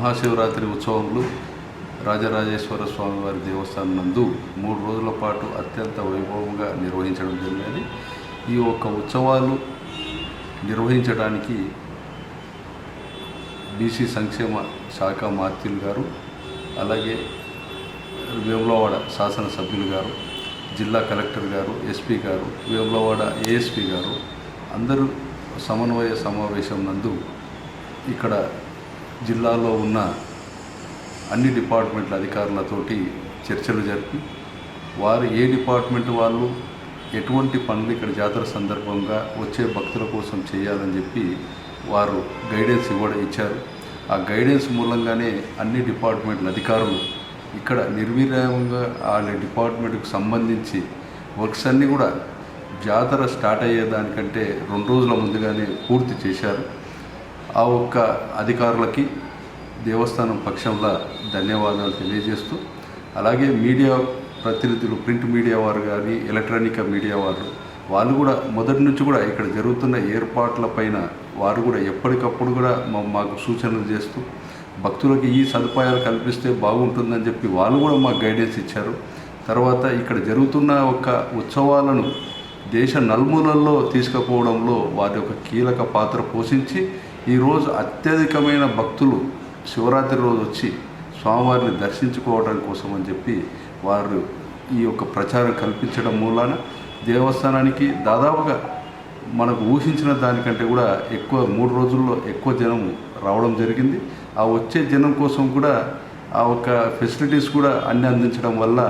మహాశివరాత్రి ఉత్సవములు రాజరాజేశ్వర స్వామివారి దేవస్థానం నందు మూడు రోజుల పాటు అత్యంత వైభవంగా నిర్వహించడం జరిగినది. ఈ యొక్క ఉత్సవాలు నిర్వహించడానికి బీసీ సంక్షేమ శాఖ మాత్యులు గారు అలాగే వేములవాడ శాసనసభ్యులు గారు జిల్లా కలెక్టర్ గారు ఎస్పీ గారు వేములవాడ ఏఎస్పీ గారు అందరూ సమన్వయ సమావేశం నందు ఇక్కడ జిల్లాలో ఉన్న అన్ని డిపార్ట్మెంట్ల అధికారులతోటి చర్చలు జరిపి వారు ఏ డిపార్ట్మెంట్ వాళ్ళు ఎటువంటి పనులు ఇక్కడ జాతర సందర్భంగా వచ్చే భక్తుల కోసం చేయాలని చెప్పి వారు గైడెన్స్ ఇవ్వడం ఇచ్చారు. ఆ గైడెన్స్ మూలంగానే అన్ని డిపార్ట్మెంట్ల అధికారులు ఇక్కడ నిర్వీర్యంగా వాళ్ళ డిపార్ట్మెంట్కి సంబంధించి వర్క్స్ అన్నీ కూడా జాతర స్టార్ట్ అయ్యేదానికంటే రెండు రోజుల ముందుగానే పూర్తి చేశారు. ఆ ఒక్క అధికారులకి దేవస్థానం పక్షంలో ధన్యవాదాలు తెలియజేస్తూ అలాగే మీడియా ప్రతినిధులు ప్రింట్ మీడియా వారు కానీ ఎలక్ట్రానిక్ మీడియా వారు వాళ్ళు కూడా మొదటి నుంచి కూడా ఇక్కడ జరుగుతున్న ఏర్పాట్ల పైన వారు కూడా ఎప్పటికప్పుడు కూడా మా మాకు సూచనలు చేస్తూ భక్తులకి ఈ సదుపాయాలు కల్పిస్తే బాగుంటుందని చెప్పి వాళ్ళు కూడా మాకు గైడెన్స్ ఇచ్చారు. తర్వాత ఇక్కడ జరుగుతున్న ఒక ఉత్సవాలను దేశ నలుమూలల్లో తీసుకుపోవడంలో వారి యొక్క కీలక పాత్ర పోషించి ఈరోజు అత్యధికమైన భక్తులు శివరాత్రి రోజు వచ్చి స్వామివారిని దర్శించుకోవడం కోసం అని చెప్పి వారు ఈ యొక్క ప్రచారం కల్పించడం మూలాన దేవస్థానానికి దాదాపుగా మనకు ఊహించిన దానికంటే కూడా ఎక్కువ మూడు రోజుల్లో ఎక్కువ జనం రావడం జరిగింది. ఆ వచ్చే జనం కోసం కూడా ఆ ఒక ఫెసిలిటీస్ కూడా అన్ని అందించడం వల్ల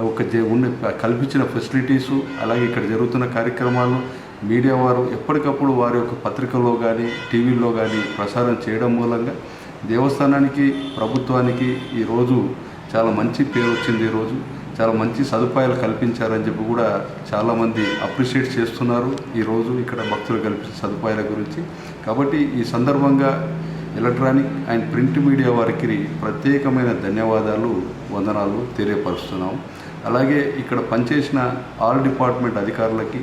ఒక జ- ఉన్న కల్పించిన ఫెసిలిటీసు అలాగే ఇక్కడ జరుగుతున్న కార్యక్రమాలు మీడియా వారు ఎప్పటికప్పుడు వారి యొక్క పత్రికల్లో కానీ టీవీల్లో కానీ ప్రసారం చేయడం మూలంగా దేవస్థానానికి ప్రభుత్వానికి ఈరోజు చాలా మంచి పేరు వచ్చింది ఈరోజు చాలా మంచి సదుపాయాలు కల్పించారని చెప్పి కూడా చాలామంది అప్రిషియేట్ చేస్తున్నారు ఈరోజు ఇక్కడ భక్తులు కల్పించిన సదుపాయాల గురించి. కాబట్టి ఈ సందర్భంగా ఎలక్ట్రానిక్ అండ్ ప్రింట్ మీడియా వారికి ప్రత్యేకమైన ధన్యవాదాలు వందనాలు తెలియపరుస్తున్నాం అలాగే ఇక్కడ పనిచేసిన ఆల్ డిపార్ట్మెంట్ అధికారులకి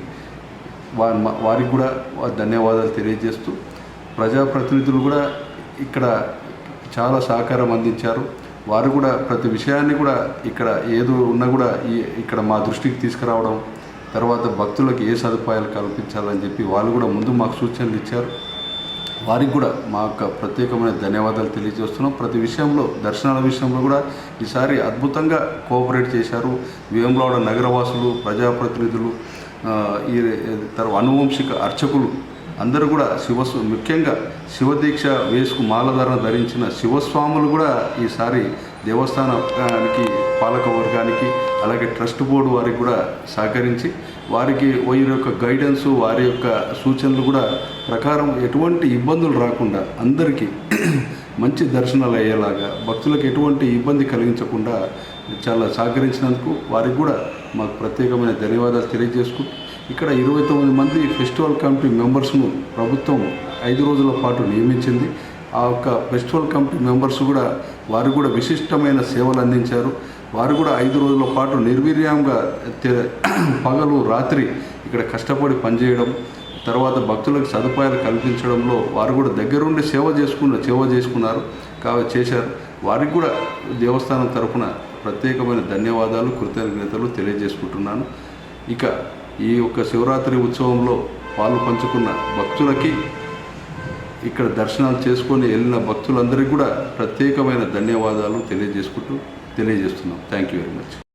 వారికి కూడా ధన్యవాదాలు తెలియజేస్తూ ప్రజాప్రతినిధులు కూడా ఇక్కడ చాలా సహకారం అందించారు. వారు కూడా ప్రతి విషయాన్ని కూడా ఇక్కడ ఏదో ఉన్నా కూడా ఈ ఇక్కడ మా దృష్టికి తీసుకురావడం తర్వాత భక్తులకు ఏ సదుపాయాలు కల్పించాలని చెప్పి వాళ్ళు కూడా ముందు మాకు సూచనలు ఇచ్చారు. వారికి కూడా మా యొక్క ప్రత్యేకమైన ధన్యవాదాలు తెలియజేస్తున్నాం. ప్రతి విషయంలో దర్శనాల విషయంలో కూడా ఈసారి అద్భుతంగా కోఆపరేట్ చేశారు. వేములవాడ నగరవాసులు ప్రజాప్రతినిధులు ఈ తర్వాత అనువంశిక అర్చకులు అందరూ కూడా శివస్వ ముఖ్యంగా శివదీక్ష వేసుకు మాలధారణ ధరించిన శివస్వాములు కూడా ఈసారి దేవస్థానానికి పాలక వర్గానికి అలాగే ట్రస్ట్ బోర్డు వారికి కూడా సహకరించి వారికి వారి యొక్క గైడెన్స్ వారి యొక్క సూచనలు కూడా ప్రకారం ఎటువంటి ఇబ్బందులు రాకుండా అందరికీ మంచి దర్శనాలు అయ్యేలాగా భక్తులకు ఎటువంటి ఇబ్బంది కలిగించకుండా చాలా సహకరించినందుకు వారికి కూడా మాకు ప్రత్యేకమైన ధన్యవాదాలు తెలియజేసుకుంటూ ఇక్కడ ఇరవై తొమ్మిది మంది ఫెస్టివల్ కమిటీ మెంబర్స్ను ప్రభుత్వం ఐదు రోజుల పాటు నియమించింది. ఆ యొక్క ఫెస్టివల్ కమిటీ మెంబర్స్ కూడా వారు కూడా విశిష్టమైన సేవలు అందించారు. వారు కూడా ఐదు రోజుల పాటు నిర్వీర్యంగా పగలు రాత్రి ఇక్కడ కష్టపడి పనిచేయడం తర్వాత భక్తులకు సదుపాయాలు కల్పించడంలో వారు కూడా దగ్గరుండి సేవ చేసుకున్న సేవ చేసుకున్నారు కా చేశారు. వారికి కూడా దేవస్థానం తరఫున ప్రత్యేకమైన ధన్యవాదాలు కృతజ్ఞతలు తెలియజేసుకుంటున్నాను. ఇక ఈ యొక్క శివరాత్రి ఉత్సవంలో పాలు పంచుకున్న భక్తులకి ఇక్కడ దర్శనాలు చేసుకొని వెళ్ళిన భక్తులందరికీ కూడా ప్రత్యేకమైన ధన్యవాదాలు తెలియజేసుకుంటూ తెలియజేస్తున్నాం. Thank you very much